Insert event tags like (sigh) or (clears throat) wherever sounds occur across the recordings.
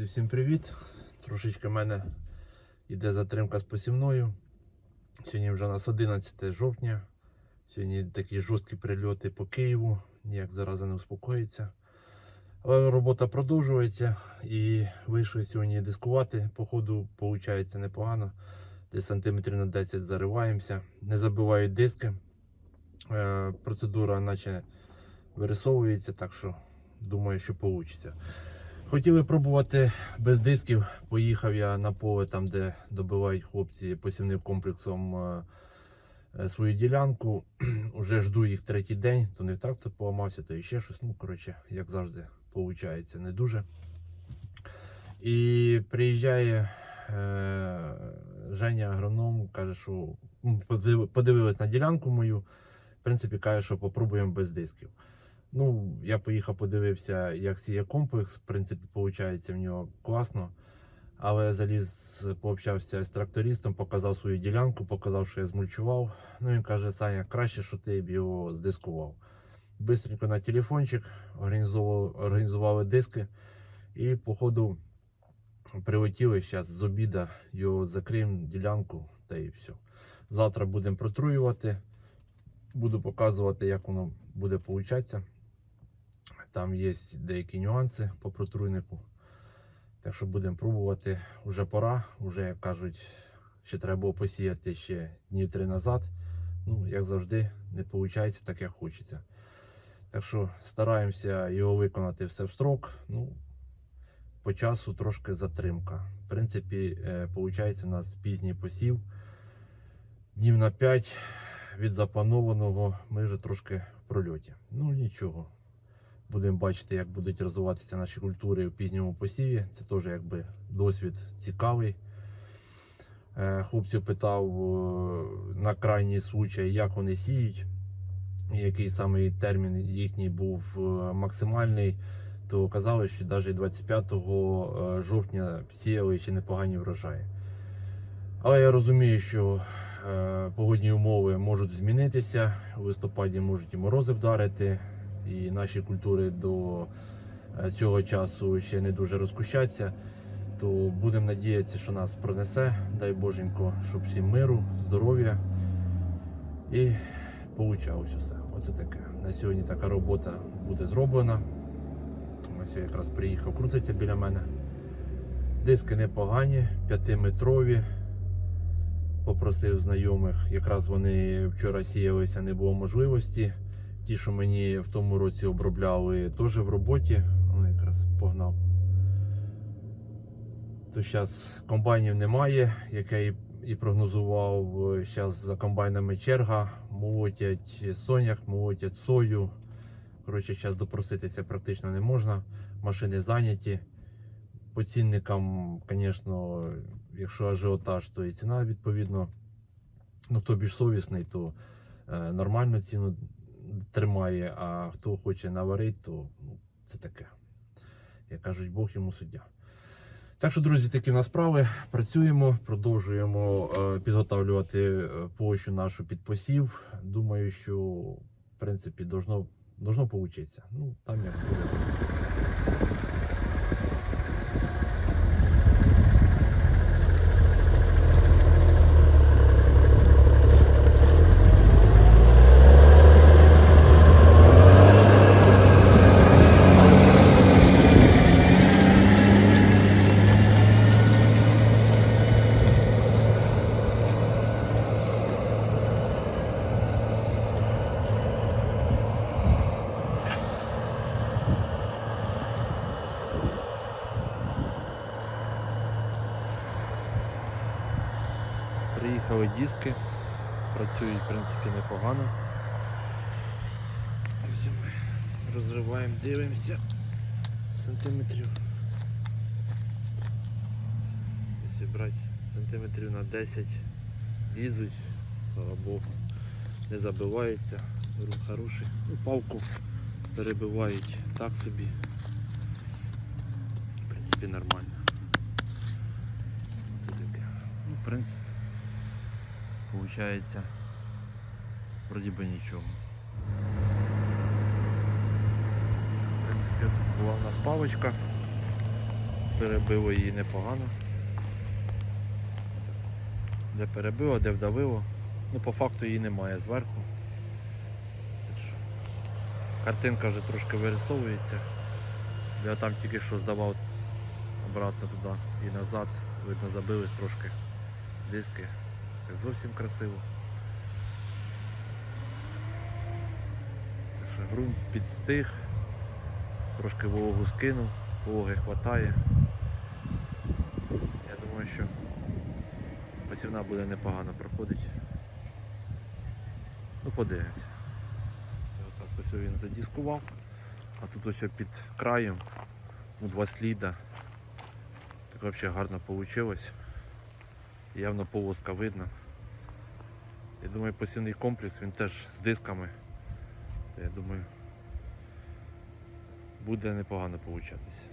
Друзі, всім привіт! Трошечки в мене йде затримка з посівною. Сьогодні вже у нас 11 жовтня. Сьогодні такі жорсткі прильоти по Києву, ніяк зараза не успокоїться. Але робота продовжується і вийшли сьогодні дискувати. Походу, виходить непогано. Десь сантиметрів на 10 зариваємося. Не забивають диски. Е, Процедура наче вирисовується, так що думаю, що вийде. Хотіли пробувати без дисків. Поїхав я на поле, там, де добивають хлопці посівним комплексом е, е, свою ділянку. (clears throat) Уже жду їх третій день, то не трактор поламався, то ще щось. Ну, коротше, як завжди, виходить не дуже. І приїжджає е, Женя агроном, каже, що подивилась на ділянку мою. В принципі, каже, що попробуємо без дисків. Ну, я поїхав, подивився, як сіє комплекс. В принципі, виходить в нього класно. Але заліз, пообщався з трактористом, показав свою ділянку, показав, що я змульчував. Ну він каже, Саня, краще, що ти б його здискував. Бистренько на телефончик, організовували, організували диски і, походу, прилетіли зараз з обіда, його закриємо ділянку та і все. Завтра будемо протруювати. Буду показувати, як воно буде получатися. Там є деякі нюанси по протруйнику. Так що будемо пробувати. Уже пора, вже як кажуть, ще треба було посіяти ще днів три назад. Ну, як завжди, не виходить так, як хочеться. Так що стараємося його виконати все в строк. Ну, по часу трошки затримка. В принципі, виходить у нас пізній посів. Днів на 5 від запланованого ми вже трошки в прольоті. Ну нічого. Будемо бачити, як будуть розвиватися наші культури в пізньому посіві. Це теж якби досвід цікавий. Е, Хлопців питав е, на крайній случай, як вони сіють, який саме термін їхній був е, максимальний, то казали, що навіть 25 е, жовтня сіяли ще непогані врожаї. Але я розумію, що погодні умови можуть змінитися. У листопаді можуть і морози вдарити, і наші культури до е, цього часу ще не дуже розкущаться. То будемо надіятися, що нас пронесе. Дай Боженько, щоб всім миру, здоров'я і получалось усе. Оце таке. На сьогодні така робота буде зроблена. Ось я якраз приїхав, крутиться біля мене. Диски непогані, 5-метрові попросив знайомих. Якраз вони вчора сіялися, не було можливості. Ті, що мені в тому році обробляли, теж в роботі. О, якраз погнав. То зараз комбайнів немає, як я і, прогнозував. Зараз за комбайнами черга, молотять сонях, молотять сою. Коротше, зараз допроситися практично не можна. Машини зайняті. По цінникам, звісно, якщо ажіотаж, то і ціна відповідно. Ну, хто більш совісний, то е, нормальну ціну тримає, а хто хоче наварити, то ну, це таке. Як кажуть, Бог йому суддя. Так що, друзі, такі в нас справи. Працюємо, продовжуємо е, підготовлювати е, площу нашу під посів. Думаю, що в принципі должно, должно получитися. Ну, там як буде. Приїхали диски, працюють в принципі непогано. Ось ми Розриваємо, дивимося сантиметрів. Якщо брати сантиметрів на 10 лізуть, слава Богу, не забиваються, рух хороший. Ну, палку перебивають так собі. В принципі нормально. Це таке. Ну, в принципі. Получається, вроді би нічого. В принципі, була у нас паличка. перебило її непогано. Де перебило, де вдавило. Ну, по факту її немає зверху. Картинка вже трошки вирисовується. Я там тільки що здавав обратно туди і назад. Видно, забились трошки диски. Так зовсім красиво. Так що ґрунт підстиг, трошки вологу скинув, вологи хватає. Я думаю, що посівна буде непогано проходить. Ну подивимося. Отак ось він задіскував, а тут ось під краєм ну, два сліда. Так взагалі гарно вийшло. Явно полоска видно. Я думаю, посівний комплекс він теж з дисками. То я думаю, буде непогано получатись.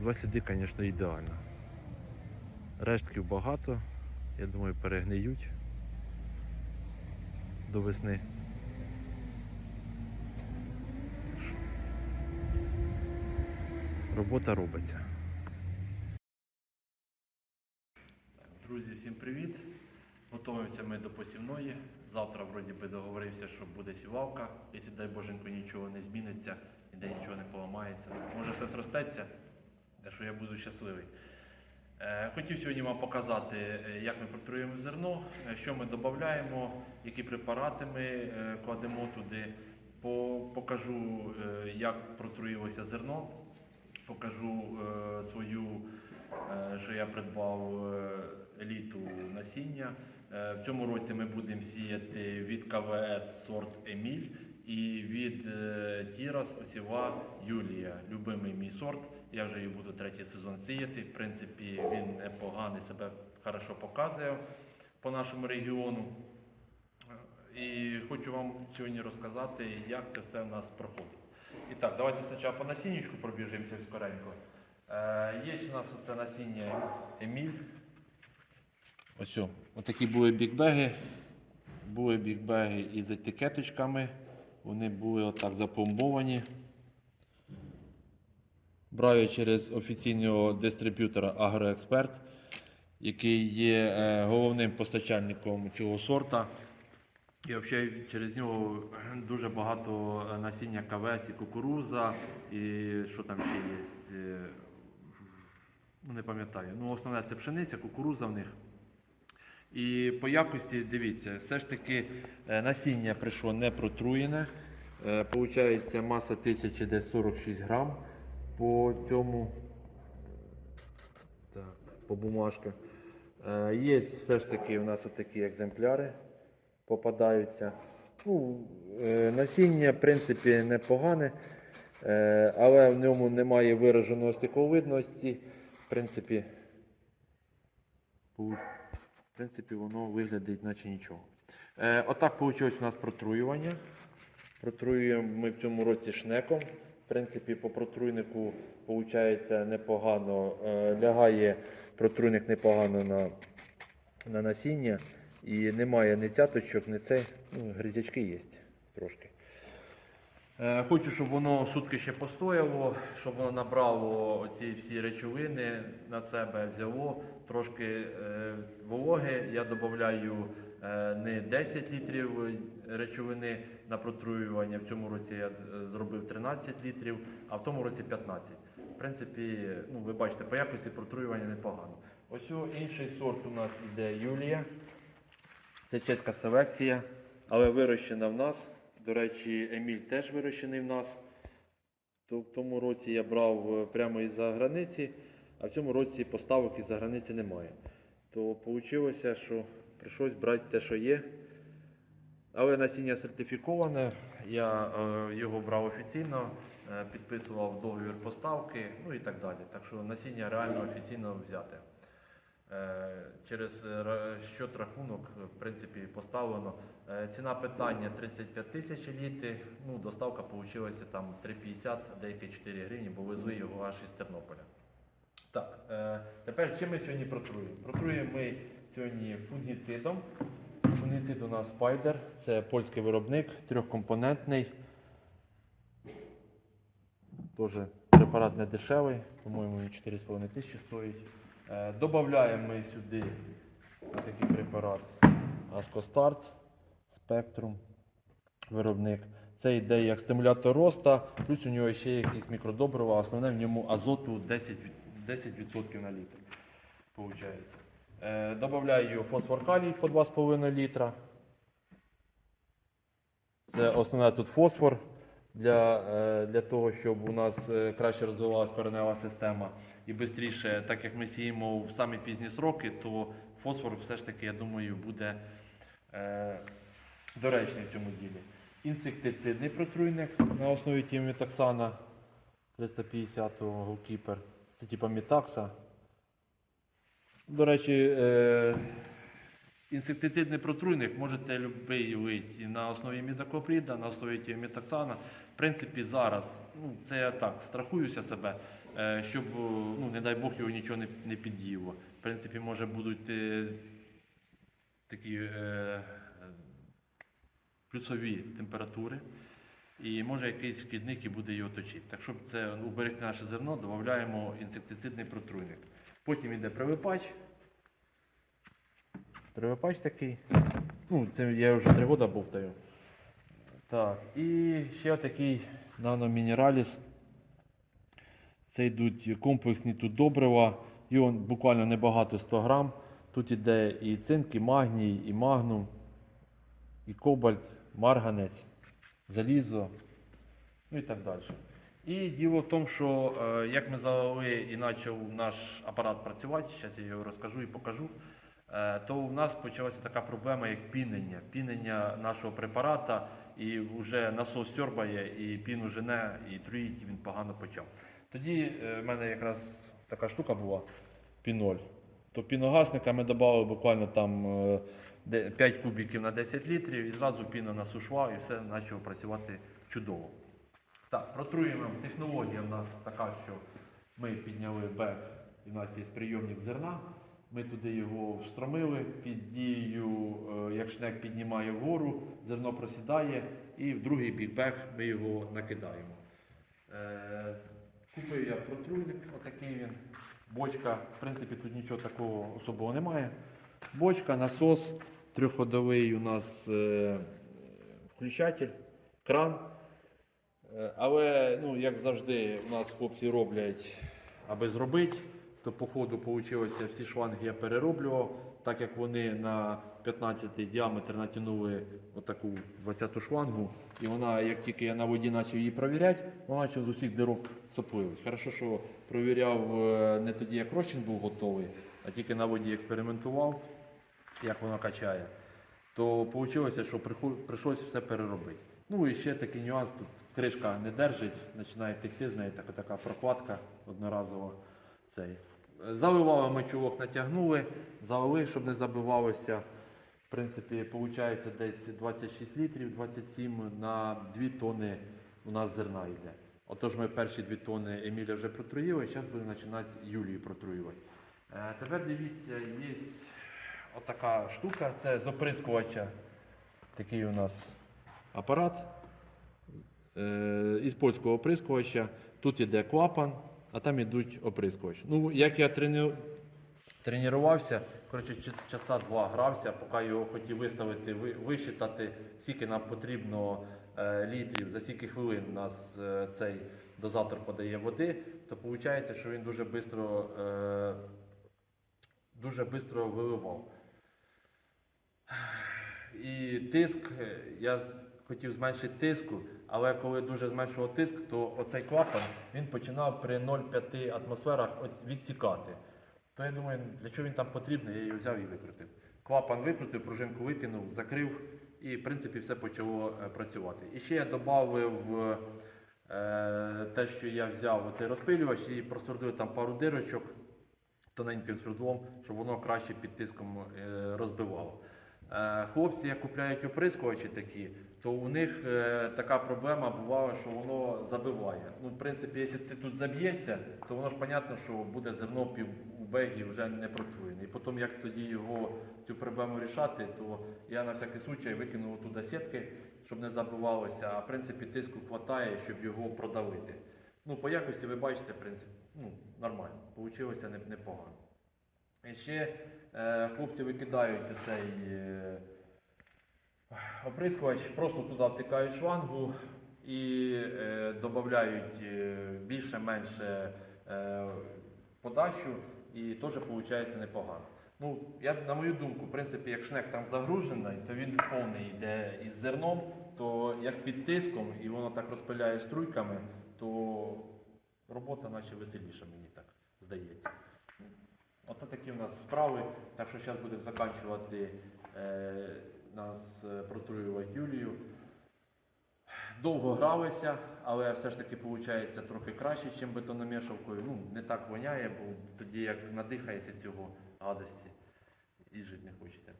Два сліди, звісно, ідеально. Рештків багато, я думаю, перегниють до весни. Робота робиться. Друзі, всім привіт! Готуємося ми до посівної. Завтра вроді би договорився, що буде сівалка. Якщо дай Боженько нічого не зміниться, ніде нічого не поламається. Може все зростеться, де що я буду щасливий. Е, Хотів сьогодні вам показати, е, як ми протруємо зерно, е, що ми додаємо, які препарати ми кладемо туди. Покажу, як протруїлося зерно, покажу свою, що я придбав еліту насіння. В цьому році ми будемо сіяти від КВС сорт Еміль і від е, Тірас осіва Юлія. Любимий мій сорт. Я вже її буду третій сезон сіяти. В принципі, він непоганий, себе хорошо показує по нашому регіону. І хочу вам сьогодні розказати, як це все в нас проходить. І так, давайте спочатку по насіннячку пробіжимося скоренько. Е, є у нас оце насіння Еміль. Ось, о, отакі були бікбеги. Були бікбеги із етикеточками. Вони були отак запломбовані. Брав я через офіційного дистриб'ютора Агроексперт, який є е, головним постачальником цього сорта. І взагалі через нього дуже багато е, насіння КВС і кукуруза, і що там ще є. е, Ну, не пам'ятаю. Ну, основне це пшениця, кукуруза в них. І по якості, дивіться, все ж таки е, насіння прийшло не протруєне. Е, Получається маса тисячі десь 46 грам по цьому. Так, по бумажках. Е, Є все ж таки у нас такі екземпляри попадаються. Ну, насіння, в принципі, непогане, але в ньому немає вираженої стекловидності. В принципі, в принципі, воно виглядить, наче нічого. Е, отак вийшло у нас протруювання. Протруюємо ми в цьому році шнеком. В принципі, по протруйнику виходить непогано. Е, лягає протруйник непогано на, на насіння. І немає ні цяточок, ні цей. Ну, гризячки є трошки. Е, Хочу, щоб воно сутки ще постояло, щоб воно набрало оці всі речовини на себе, взяло трошки е, вологи. Я додаю е, не 10 літрів речовини на протруювання. В цьому році я зробив 13 літрів, а в тому році 15. В принципі, ну, ви бачите, по якості протруювання непогано. Ось інший сорт у нас іде Юлія. Це чеська селекція, але вирощена в нас. До речі, Еміль теж вирощений в нас. В тому році я брав е, прямо із-за границі, а в цьому році поставок із-за границі немає. То вийшло, що прийшлось брати те, що є. Але насіння сертифіковане, я е, його брав офіційно, е, підписував договір поставки, ну і так далі. Так що насіння реально офіційно взяте. Е, Через е, счет рахунок, в принципі, поставлено. Е, Ціна питання 35 тисяч літи. Ну, доставка вийшла там 3,50, деякі 4 гривні, бо везли його аж із Тернополя. Так, тепер чим ми сьогодні протруємо? Протруємо ми сьогодні фунгіцидом. Фунгіцид у нас Spider, це польський виробник, трьохкомпонентний. Теж апарат не дешевий, по-моєму, він 4,5 тисячі стоїть. Е, Додаємо ми сюди такий препарат Ascostart Spectrum виробник. Це йде як стимулятор роста, плюс у нього ще якісь мікродобрива, основне в ньому азоту 10%, 10% на літр. Е, Добавляю фосфор калій по 2,5 літра. Це основне тут фосфор для, е, для того, щоб у нас краще розвивалася коренева система. І швидше, так як ми сіємо в самі пізні сроки, то фосфор все ж таки, я думаю, буде е, доречний в цьому ділі. Інсектицидний протруйник на основі тіметоксана 350-го голкіпер. Це типа мітакса. До речі, е, інсектицидний протруйник можете любий вийти на основі мідакопріда, на основі тіметоксана. В принципі, зараз, ну, це я так страхуюся себе, щоб, е, ну, не дай Бог, його нічого не, не під'їло. В принципі, може будуть е, такі е, плюсові температури. І може якийсь шкідник і буде його точити. Так щоб це уберегти наше зерно, додаємо інсектицидний протруйник. Потім йде привипач. Привипач такий. Ну, це я вже три роки бовтаю. Так, і ще такий наномінераліс. Це йдуть комплексні тут добрива. Його буквально небагато 100 грам. Тут іде і цинк, і магній, і магнум, і кобальт, марганець, залізо, ну і так далі. І діло в тому, що е, як ми завели і почав наш апарат працювати, зараз я його розкажу і покажу, е, то у нас почалася така проблема, як пінення. Пінення нашого препарата, і вже насос сьорбає, і піну жене, і труїть, і він погано почав. Тоді е, в мене якраз така штука була піноль. То піногасника ми додали буквально там е, 5 кубиків на 10 літрів, і зразу піна насушла, і все почало працювати чудово. Так, протруємо. Технологія в нас така, що ми підняли бек, і в нас є прийомник зерна. Ми туди його встромили під дією, е, як шнек піднімає вгору, зерно просідає, і в другий бік бек ми його накидаємо. Купив я протруйник, отакий він. Бочка, в принципі, тут нічого такого особого немає. Бочка, насос, трьохходовий у нас е, включатель, кран. Е, Але, ну, як завжди, у нас хлопці роблять, аби зробити, то по ходу вийшло, ці шланги я перероблював, так як вони на 15 діаметр натягнули отаку 20-ту шлангу, і вона, як тільки я на воді почав її перевіряти, вона почала з усіх дирок сопливить. Хорошо, що провіряв е, не тоді, як розчин був готовий, а тільки на воді експериментував, як воно качає то вийшло, що прийшлось все переробити. Ну і ще такий нюанс, тут кришка не держить, починає текти з неї така, така прокладка одноразова. Цей. Заливали ми чулок, натягнули, залили, щоб не забивалося. В принципі, виходить десь 26 літрів, 27 на 2 тони у нас зерна йде. Отож ми перші 2 тони Еміля вже протруїли, зараз будемо починати Юлію протруювати. Е, тепер дивіться, є отака штука, це з оприскувача. Такий у нас апарат е, із польського оприскувача. Тут іде клапан, а там ідуть оприскувач. Ну, як я трену... тренувався, коротше, часа два грався, поки його хотів виставити, висчитати, скільки нам потрібно е, літрів, за скільки хвилин нас е, цей дозатор подає води, то виходить, що він дуже швидко е, дуже виливав. І тиск, е, я хотів зменшити тиску, але коли дуже зменшував тиск, то оцей клапан він починав при 0,5 атмосферах відсікати. То я думаю, для чого він там потрібний, я його взяв і викрутив. Клапан викрутив, пружинку викинув, закрив і в принципі все почало е, працювати. І ще я додав е, те, що я взяв оцей розпилювач і просвердив там пару дирочок тоненьким свердлом, щоб воно краще під тиском е, розбивало. Хлопці, як купляють оприскувачі такі, то у них е, така проблема буває, що воно забиває. Ну, в принципі, якщо ти тут заб'єшся, то воно ж понятно, що буде зерно пів у бегі вже не протруєне. І потім, як тоді його цю проблему рішати, то я на всякий случай викинув туди сітки, щоб не забивалося. А в принципі тиску вистачає, щоб його продавити. Ну, по якості ви бачите, в принципі, ну, нормально. Получилося непогано. І ще е, хлопці викидають цей е, оприскувач, просто туди втикають шлангу і е, додають е, більше-менше е, подачу, і теж виходить непогано. Ну, я, на мою думку, в принципі, як шнек там загружений, то він повний йде із зерном, то як під тиском і воно так розпиляє струйками, то робота наче веселіша, мені так здається. Ото такі в нас справи. Так що зараз будемо закінчувати е, нас е, протруювати Юлію. Довго гралися, але все ж таки виходить трохи краще, ніж бетономішалкою. Ну, не так воняє, бо тоді як надихається цього гадості і жити не хочеться.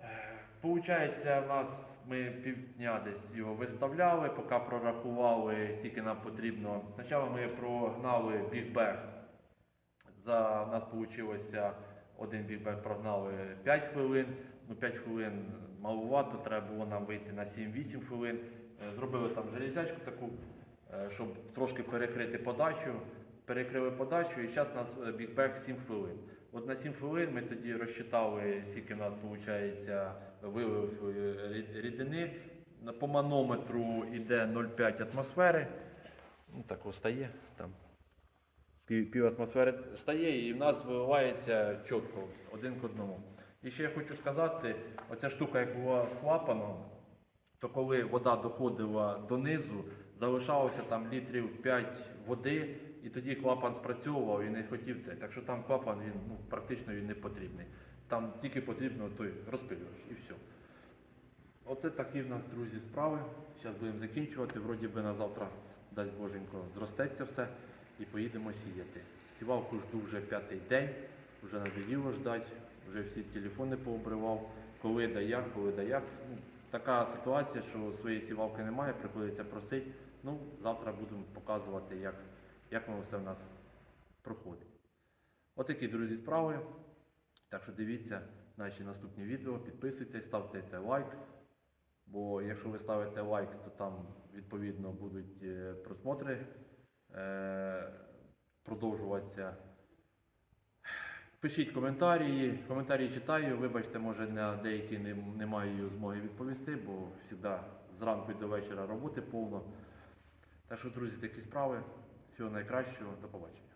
Е, Получається, в нас ми півдня десь його виставляли, поки прорахували, скільки нам потрібно. Спочатку ми прогнали бігбег. За нас вийшло один бігбег прогнали 5 хвилин. Ну, 5 хвилин малувато, треба було нам вийти на 7-8 хвилин. Е, Зробили там железячку таку, е, щоб трошки перекрити подачу. Перекрили подачу і зараз у нас е, бігбег 7 хвилин. От на 7 хвилин ми тоді розчитали, скільки в нас виходить вилив е, рідини. По манометру йде 0,5 атмосфери. Ну, так ось стає там. Пів атмосфери стає і в нас виливається чітко один к одному. І ще я хочу сказати, оця штука, як була з клапаном, то коли вода доходила донизу, залишалося там літрів 5 води, і тоді клапан спрацьовував і не хотів це. Так що там клапан він ну, практично він не потрібний. Там тільки потрібно той розпилювач і все. Оце такі в нас, друзі, справи. Зараз будемо закінчувати. Вроді би на завтра, дасть Боженько, зростеться все і поїдемо сіяти. Сівалку жду вже п'ятий день, вже надоїло ждати, вже всі телефони пообривав, коли да як, коли да як. Ну, така ситуація, що своєї сівалки немає, приходиться просити. Ну, завтра будемо показувати, як, як воно все в нас проходить. Отакі, друзі, справи. Так що дивіться наші наступні відео, підписуйтесь, ставте лайк. Бо якщо ви ставите лайк, то там відповідно будуть е, просмотри е, продовжуватися. Пишіть коментарі, коментарі читаю. Вибачте, може на деякі не, не маю змоги відповісти, бо завжди зранку до вечора роботи повно. Так що, друзі, такі справи. Всього найкращого, до побачення.